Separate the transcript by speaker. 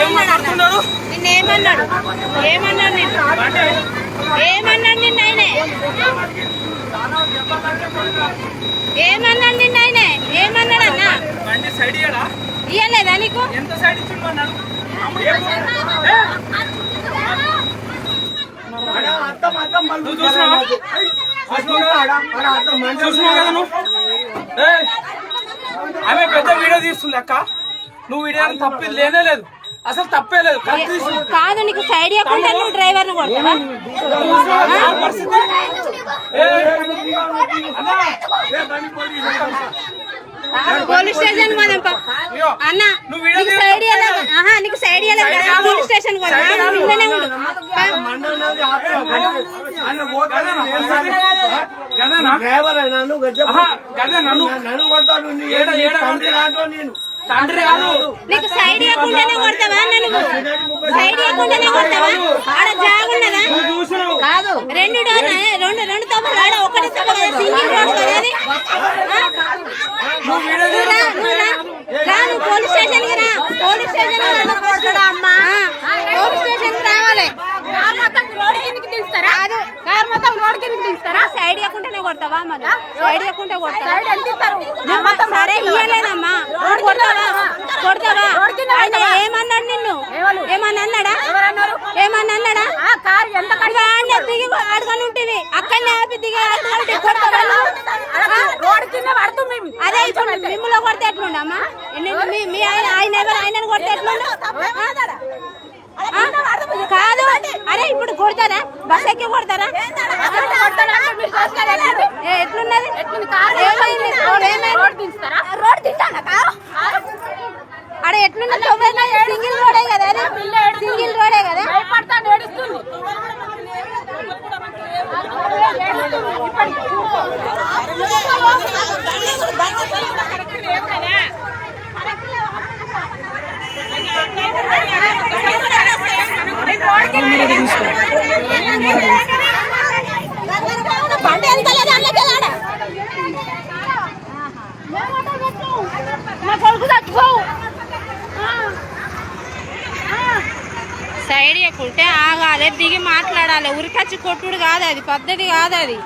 Speaker 1: ఏమన్నాడు? నిన్ను ఏమన్నాడు? నిన్న? ఆయనే? ఏమన్నాడు నిన్న ఆయనే? ఏమన్నాడు అన్న? ఇయ్యలేదా నీకు?
Speaker 2: ఎంత సైడ్ ఇచ్చిండు అన్నాడు? నువ్వు చూసినావా? చూసినావు కదా నువ్వు? ఆమె పెద్ద వీడియో తీస్తుంది అక్క. నువ్వు వీడియో తప్పి లేనే లేదు. అసలు తప్పే లేదు
Speaker 1: కాదు నీకు సైడ్ ఇవ్వకుండా నువ్వు డ్రైవర్ను కొడతావా పోలీస్ స్టేషన్ అన్న నీకు సైడ్ ఆహా నీకు సైడ్ ఇవ్వలేదు కదా పోలీస్ స్టేషన్ ఉండు
Speaker 2: నువ్వు ఏడ ఏడ తండ్రి కాదు.
Speaker 1: నీకు సైడ్ ఇవ్వకుండానే కొడతావా నువ్వు సైడ్ ఇవ్వకుండానే కొడతావా? ఆడ జాగున్నదా? కాదు. రెండు రెండు. రెండు తప్పులు ఆడ ఒకటి తప్పు కదా సింగిల్ రోడ్ కదా అది రా, నువ్వు పోలీస్ స్టేషన్కి రా. పోలీస్ స్టేషన్ అమ్మా. పోలీస్ స్టేషన్కి రావాలి కాదు. కారు మొత్తం రోడ్ కిందకి దిస్తారా సైడ్ ఇవ్వకుండానే కొడతావా మరి? సైడ్ ఇవ్వకుంటే కొడతావా? అమ్మా, సరే కొడతావా? ఆయన ఏమన్నాడు నిన్ను? ఏమన్నా అన్నాడా ఏమన్నా అన్నాడా ఆడనే దిగి అడగని ఉంటుంది అక్కడనే ఆపి దిగి అదే ఇప్పుడు మిమ్మల్ని కొడితే ఎట్లుండమ్మా మీ ఆయన ఆయన ఎవరు? ఆయనను కొడితే ఎట్లుండు? కాదు. అరే ఇప్పుడు కొడతారా? బస్ ఎక్కి కొడతారా? ఎట్లున్నది? రోడ్ తింటానా అరే ఎట్లున్నది సింగిల్ రోడే కదా సింగిల్ రోడే కదా? ఎంత లేదు
Speaker 3: నా కొడుకు చచ్చిపోవు.
Speaker 1: ఐడియాకుంటే ఆగాలి దిగి మాట్లాడాలి. ఉరికచ్చి కొట్టుడు కాదు అది పద్ధతి కాదు అది.